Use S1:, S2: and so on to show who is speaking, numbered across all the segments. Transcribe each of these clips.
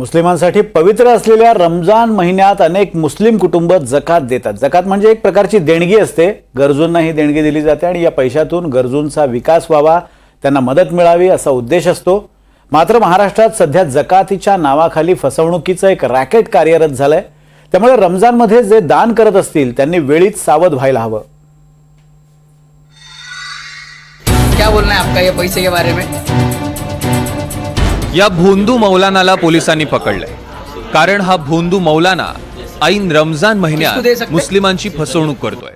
S1: मुस्लिमांसाठी पवित्र असलेल्या रमजान महिन्यात अनेक मुस्लिम कुटुंब जकात देतात जकात म्हणजे एक प्रकारची देणगी असते गरजूंना ही देणगी दिली जाते आणि या पैशातून गरजूंचा विकास व्हावा त्यांना मदत मिळावी असा उद्देश असतो मात्र महाराष्ट्रात सध्या जकातीच्या नावाखाली फसवणुकीचं एक रॅकेट कार्यरत झालंय त्यामुळे रमजानमध्ये जे दान करत असतील त्यांनी वेळीच सावध व्हायला हवं
S2: क्या बोलना है आपका ये पैसे के बारे में
S3: या भोंदू मौलानाला पोलिसांनी पकडलंय कारण हा भोंदू मौलाना ऐन रमजान महिन्यात मुस्लिमांची फसवणूक करतोय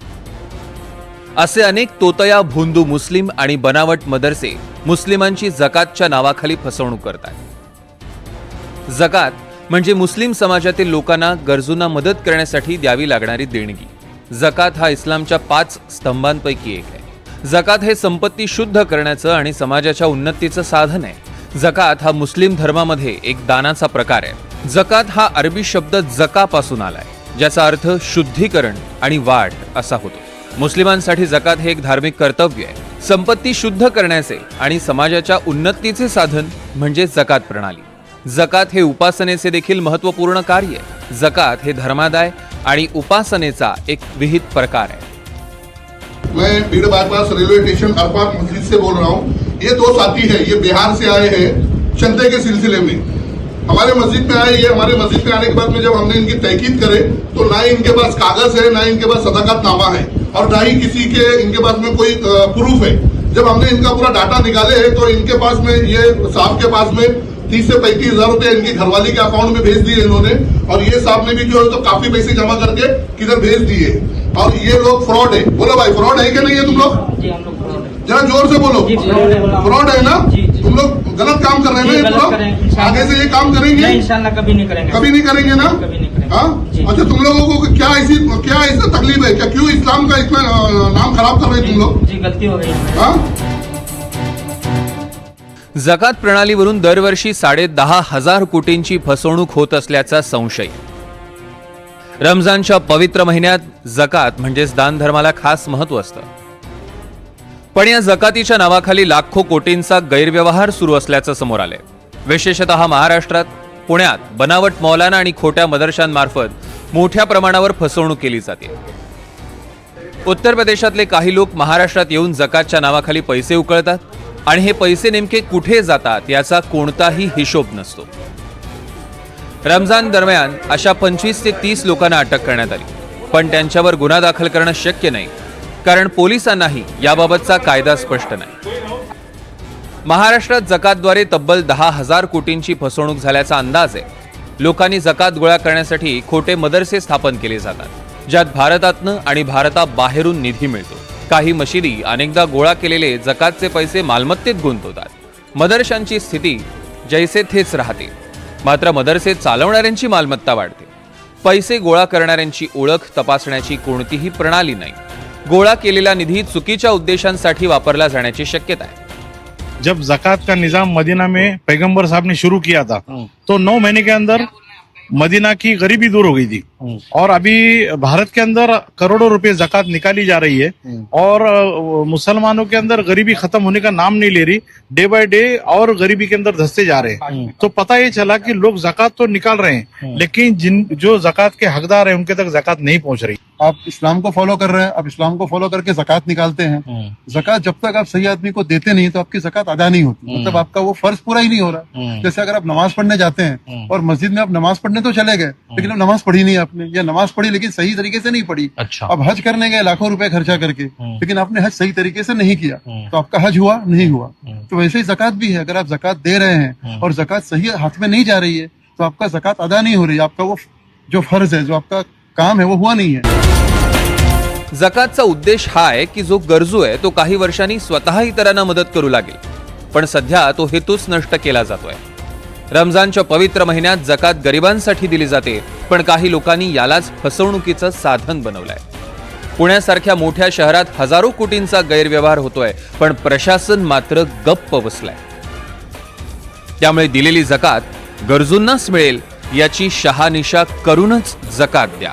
S3: असे अनेक तोतया भोंदू मुस्लिम आणि बनावट मदरसे मुस्लिमांची जकातच्या नावाखाली फसवणूक करतात जकात म्हणजे मुस्लिम समाजातील लोकांना गरजूंना मदत करण्यासाठी द्यावी लागणारी देणगी जकात हा इस्लामच्या पाच स्तंभांपैकी एक आहे जकात हे संपत्ती शुद्ध करण्याचं आणि समाजाच्या उन्नतीचं साधन आहे जकात हा मुस्लिम धर्मामध्ये एक दानाचा प्रकार आहे जकात हा अरबी शब्द जकापासून आलाय ज्याचा अर्थ शुद्धीकरण आणि वाढ असा होतो मुस्लिमांसाठी जकात हे एक धार्मिक कर्तव्य आहे संपत्ती शुद्ध करण्याचे आणि समाजाच्या उन्नतीचे साधन म्हणजे जकात प्रणाली जकात हे उपासनेचे देखील महत्वपूर्ण कार्य आहे जकात हे धर्मादाय आणि उपासनेचा एक विहित प्रकार
S4: आहे मैं बीड़ रेलवे स्टेशन मस्जिद से बोल रहा हूँ ये दो साथी हैं ये बिहार से आए हैं चंदे के सिलसिले में हमारे मस्जिद में आए ये हमारे मस्जिद में आने के बाद में जब हमने इनकी तहकीद करे तो ना इनके पास कागज है ना इनके पास सदाकत नामा है और ना ही किसी के इनके पास में कोई प्रूफ है जब हमने इनका पूरा डाटा निकाले है तो इनके पास में ये साहब के पास में तीस से पैंतीस हजार रुपए इनकी घरवाली के अकाउंट में भेज दिए इन्होंने और ये साहब ने भी जो है तो काफी पैसे जमा करके किधर भेज दिए और ये लोग फ्रॉड है बोलो भाई फ्रॉड है क्या नहीं है तुम
S5: लोग
S4: जरा जोर से बोलो फ्रॉड है ना तुम लोग गलत काम कर रहे हैं ना आगे से ये काम करेंगे
S5: इंशाल्लाह कभी नहीं करेंगे
S4: कभी नहीं करेंगे ना हाँ अच्छा तुम लोगों को क्या ऐसी क्या ऐसी तकलीफ है क्या क्यों इस्लाम का इतना नाम खराब कर रहे तुम लोग
S5: जी गलती हो गई
S3: जकात प्रणालीवरून दरवर्षी साडे हजार कोटींची फसवणूक होत असल्याचा संशय रमजानच्या पवित्र महिन्यात जकात म्हणजेच दानधर्माला खास महत्व असतं पण या जकातीच्या नावाखाली लाखो कोटींचा गैरव्यवहार सुरू असल्याचं समोर आलंय विशेषतः महाराष्ट्रात पुण्यात बनावट मौलाना आणि खोट्या मदरशांमार्फत मोठ्या प्रमाणावर फसवणूक केली जाते उत्तर प्रदेशातले काही लोक महाराष्ट्रात येऊन जकातच्या नावाखाली पैसे उकळतात आणि हे पैसे नेमके कुठे जातात याचा कोणताही हिशोब नसतो रमजान दरम्यान अशा पंचवीस ते तीस लोकांना अटक करण्यात आली पण त्यांच्यावर गुन्हा दाखल करणं शक्य नाही कारण पोलिसांनाही याबाबतचा कायदा स्पष्ट नाही महाराष्ट्रात जकातद्वारे तब्बल दहा हजार कोटींची फसवणूक झाल्याचा अंदाज आहे लोकांनी जकात गोळा करण्यासाठी खोटे मदरसे स्थापन केले जातात ज्यात भारतातनं आणि भारताबाहेरून निधी मिळतो काही मशिदी अनेकदा गोळा केलेले जकातचे पैसे मालमत्तेत गुंतवतात मदरशांची स्थिती जैसे थेच राहते मात्र मदरसे चालवणाऱ्यांची मालमत्ता वाढते पैसे गोळा करणाऱ्यांची ओळख तपासण्याची कोणतीही प्रणाली नाही गोळा केलेला निधी चुकीच्या उद्देशांसाठी वापरला जाण्याची शक्यता आहे
S6: जब जक़ात का निज़ाम मदीना में पैगंबर साहब ने शुरू किया था तो नौ महीने के अंदर मदीना की गरीबी दूर हो गई थी और अभी भारत के अंदर करोड़ों रुपए जक़ात निकाली जा रही है और मुसलमानों के अंदर गरीबी खत्म होने का नाम नहीं ले रही डे बाय डे और गरीबी के अंदर धसते जा रहे हैं तो पता ये चला कि लोग जक़ात तो निकाल रहे हैं लेकिन जिन जो जक़ात के हकदार हैं उनके तक जक़ात नहीं पहुंच रही
S7: आप इस्लाम को फॉलो कर रहे हैं आप इस्लाम को फॉलो करके जक़ात निकालते हैं हम्म। जक़ात जब तक आप सही आदमी को देते नहीं तो आपकी जक़ात अदा नहीं होती हम्म। मतलब आपका वो फर्ज पूरा ही नहीं हो रहा हम्म। जैसे अगर आप नमाज पढ़ने जाते हैं और मस्जिद में आप नमाज पढ़ने तो चले गए लेकिन अब नमाज पढ़ी नहीं आपने या नमाज पढ़ी लेकिन सही तरीके से नहीं पढ़ी अच्छा। आप हज करने गए लाखों रुपए खर्चा करके लेकिन आपने हज सही तरीके से नहीं किया तो आपका हज हुआ नहीं हुआ तो वैसे ही जक़ात भी है अगर आप जक़ात दे रहे हैं और जक़ात सही हाथ में नहीं जा रही है तो आपका जक़ात अदा नहीं हो रही आपका वो जो फर्ज है जो आपका काम है वो हुआ नहीं है
S3: जकातचा उद्देश हा आहे की जो गरजू आहे तो काही वर्षांनी स्वतः इतरांना मदत करू लागेल पण सध्या तो हेतूच नष्ट केला जातोय रमजानच्या पवित्र महिन्यात जकात गरिबांसाठी दिली जाते पण काही लोकांनी यालाच फसवणुकीचं साधन बनवलंय पुण्यासारख्या मोठ्या शहरात हजारो कोटींचा गैरव्यवहार होतोय पण प्रशासन मात्र गप्प बसलाय त्यामुळे दिलेली जकात गरजूंनाच मिळेल याची शहानिशा करूनच जकात द्या